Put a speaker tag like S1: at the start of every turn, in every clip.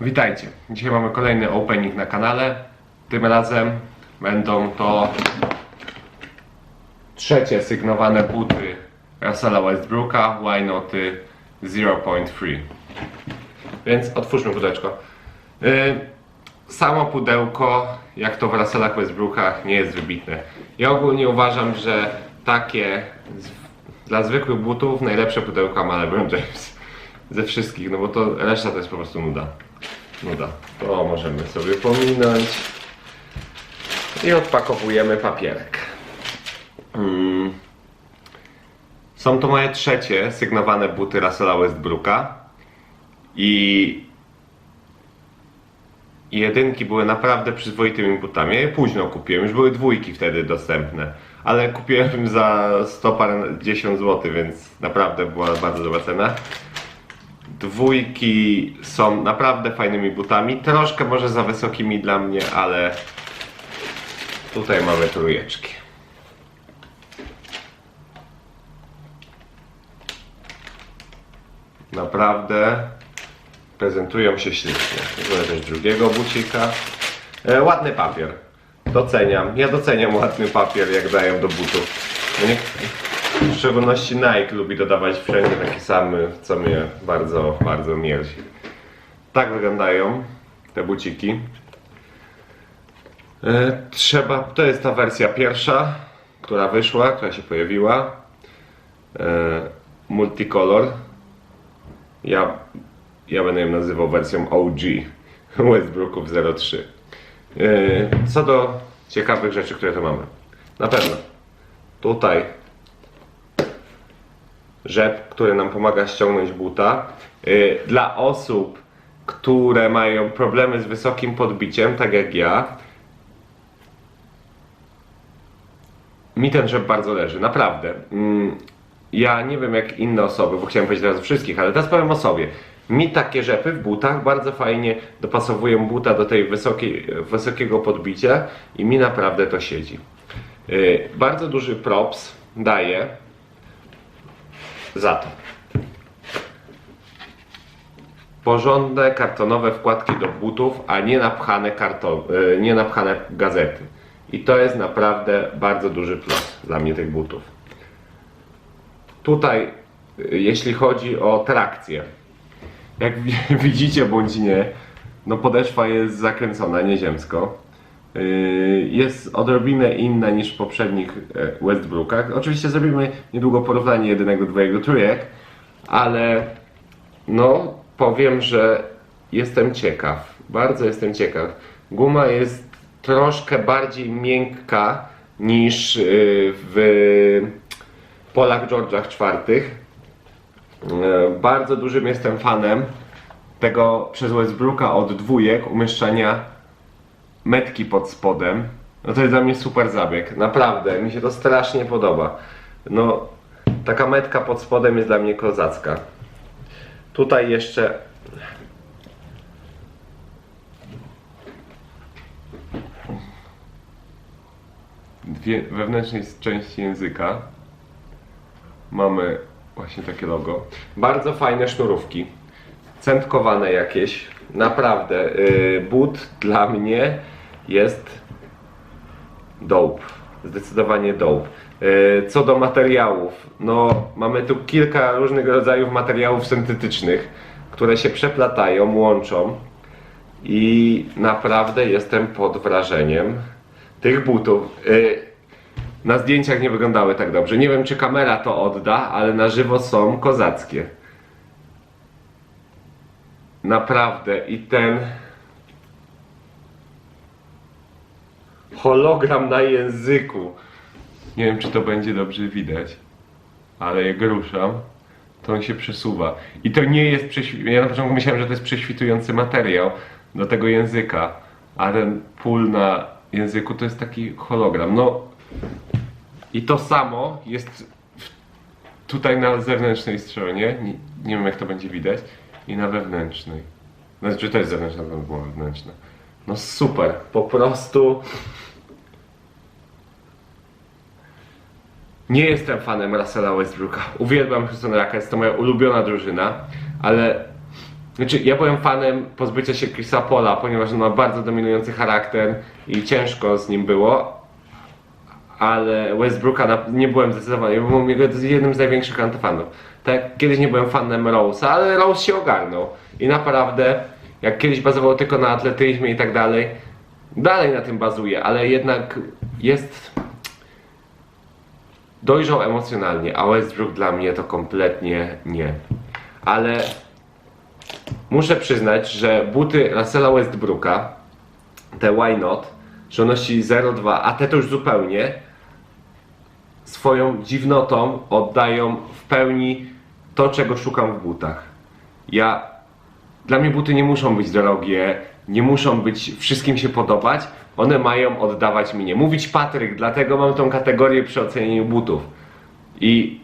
S1: Witajcie. Dzisiaj mamy kolejny opening na kanale. Tym razem będą to trzecie sygnowane buty Russella Westbrooka Why Noty 0.3. Więc otwórzmy pudełko. Yy, samo pudełko, jak to w Russellach Westbrookach, nie jest wybitne. Ja ogólnie uważam, że takie dla zwykłych butów najlepsze pudełka ma LeBron James. Ze wszystkich, no bo to reszta to jest po prostu nuda. Nuda. To możemy sobie pominąć. I odpakowujemy papierek. Mm. Są to moje trzecie sygnowane buty Russella Westbrooka. I jedynki były naprawdę przyzwoitymi butami. Ja je późno kupiłem, już były dwójki wtedy dostępne. Ale kupiłem za 100 parędziesiąt zł, więc naprawdę była bardzo dobra cena. Dwójki są naprawdę fajnymi butami. Troszkę może za wysokimi dla mnie, ale tutaj mamy trójeczki. Naprawdę prezentują się ślicznie. Mamy też drugiego bucika. E, ładny papier. Doceniam. Ja doceniam ładny papier, jak dają do butów. No nie, w szczególności Nike lubi dodawać wszędzie taki samy, co mnie bardzo, bardzo mierzi. Tak wyglądają te buciki. E, trzeba, to jest ta wersja pierwsza, która wyszła, która się pojawiła. E, multicolor. Ja ja będę ją nazywał wersją OG Westbrooków 03. Yy, Co do ciekawych rzeczy, które tu mamy. Na pewno tutaj rzep, który nam pomaga ściągnąć buta. Yy, Dla osób, które mają problemy z wysokim podbiciem, tak jak ja, mi ten rzep bardzo leży, naprawdę. Mm, Ja nie wiem jak inne osoby, bo chciałem powiedzieć teraz o wszystkich, ale teraz powiem o sobie. Mi takie rzepy w butach bardzo fajnie dopasowują buta do tej wysokiej, wysokiego podbicia i mi naprawdę to siedzi. Yy, Bardzo duży props daję za to. Porządne kartonowe wkładki do butów, a nie napchane, karton, yy, nie napchane gazety. I to jest naprawdę bardzo duży plus dla mnie tych butów. Tutaj, y, jeśli chodzi o trakcję, jak wi- widzicie bądź nie, no podeszwa jest zakręcona nieziemsko. Yy, Jest odrobinę inna niż w poprzednich e, Westbrookach. Oczywiście zrobimy niedługo porównanie jedynego, dwojego trójek, ale no powiem, że jestem ciekaw. Bardzo jestem ciekaw. Guma jest troszkę bardziej miękka niż yy, w polach George'ach czwartych. E, Bardzo dużym jestem fanem tego przez Westbrooka od dwójek umieszczania metki pod spodem. No to jest dla mnie super zabieg, naprawdę, mi się to strasznie podoba. No, taka metka pod spodem jest dla mnie kozacka. Tutaj jeszcze dwie wewnętrznej części języka mamy właśnie takie logo. Bardzo fajne sznurówki. Centkowane jakieś. Naprawdę. Yy, but dla mnie jest dope. Zdecydowanie dope. Yy, co do materiałów. No, mamy tu kilka różnych rodzajów materiałów syntetycznych, które się przeplatają, łączą. I naprawdę jestem pod wrażeniem tych butów. Yy, na zdjęciach nie wyglądały tak dobrze. Nie wiem, czy kamera to odda, ale na żywo są kozackie. Naprawdę. I ten hologram na języku. Nie wiem, czy to będzie dobrze widać, ale jak ruszam, to on się przesuwa. I to nie jest prześwi- Ja na początku myślałem, że to jest prześwitujący materiał do tego języka, a ten pól na języku to jest taki hologram. No, i to samo jest tutaj na zewnętrznej stronie. Nie, nie wiem jak to będzie widać. I na wewnętrznej. Znaczy to jest zewnętrzna, to była wewnętrzna. No super, po prostu. Nie jestem fanem Russella Westbrooka. Uwielbiam Houston Rockets, to moja ulubiona drużyna, ale Znaczy, ja byłem fanem pozbycia się Chrisa Pola, ponieważ on ma bardzo dominujący charakter i ciężko z nim było. Ale Westbrooka na, nie byłem zdecydowany, bo byłem jego jednym z największych antyfanów. Tak, kiedyś nie byłem fanem Rose'a, ale Rose się ogarnął. I naprawdę, jak kiedyś bazował tylko na atletyzmie i tak dalej, dalej na tym bazuje, ale jednak jest dojrzał emocjonalnie, a Westbrook dla mnie to kompletnie nie. Ale muszę przyznać, że buty Russella Westbrooka, te Why Not, że nosi 0,2, a te to już zupełnie, swoją dziwnotą oddają w pełni to, czego szukam w butach. Ja, dla mnie buty nie muszą być drogie, nie muszą być, wszystkim się podobać, one mają oddawać mnie. Mówić Patryk, dlatego mam tą kategorię przy ocenianiu butów. I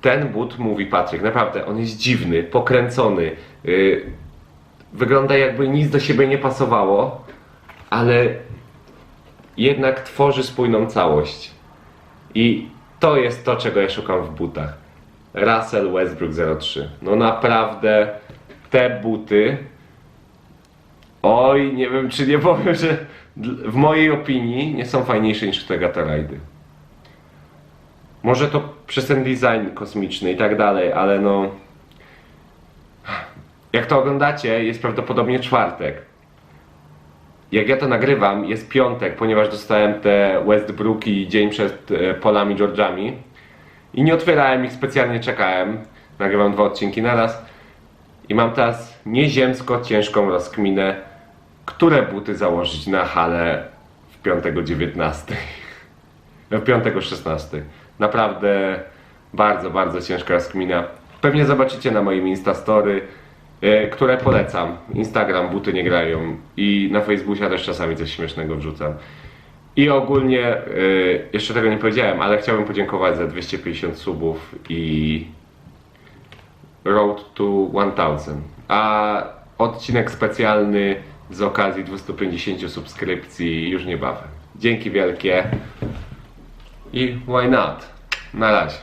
S1: ten but, mówi Patryk, naprawdę, on jest dziwny, pokręcony, yy, wygląda jakby nic do siebie nie pasowało, ale jednak tworzy spójną całość. I to jest to, czego ja szukam w butach. Russell Westbrook 03. No naprawdę te buty. Oj, nie wiem czy nie powiem, że w mojej opinii nie są fajniejsze niż te Gatorade. Może to przez ten design kosmiczny i tak dalej, ale no. Jak to oglądacie, jest prawdopodobnie czwartek. Jak ja to nagrywam, jest piątek, ponieważ dostałem te Westbrooki dzień przed e, Polami George'ami. I nie otwierałem ich, specjalnie czekałem. Nagrywam dwa odcinki naraz. I mam teraz nieziemsko ciężką rozkminę, które buty założyć na halę w piątek o 19. W piątek o 16. Naprawdę bardzo, bardzo ciężka rozkmina. Pewnie zobaczycie na moim Instastory, które polecam. Instagram buty nie grają i na Facebooku też czasami coś śmiesznego wrzucam. I ogólnie, y, jeszcze tego nie powiedziałem, ale chciałbym podziękować za 250 subów i Road to 1000. A odcinek specjalny z okazji 250 subskrypcji już niebawem. Dzięki wielkie i why not? Na razie.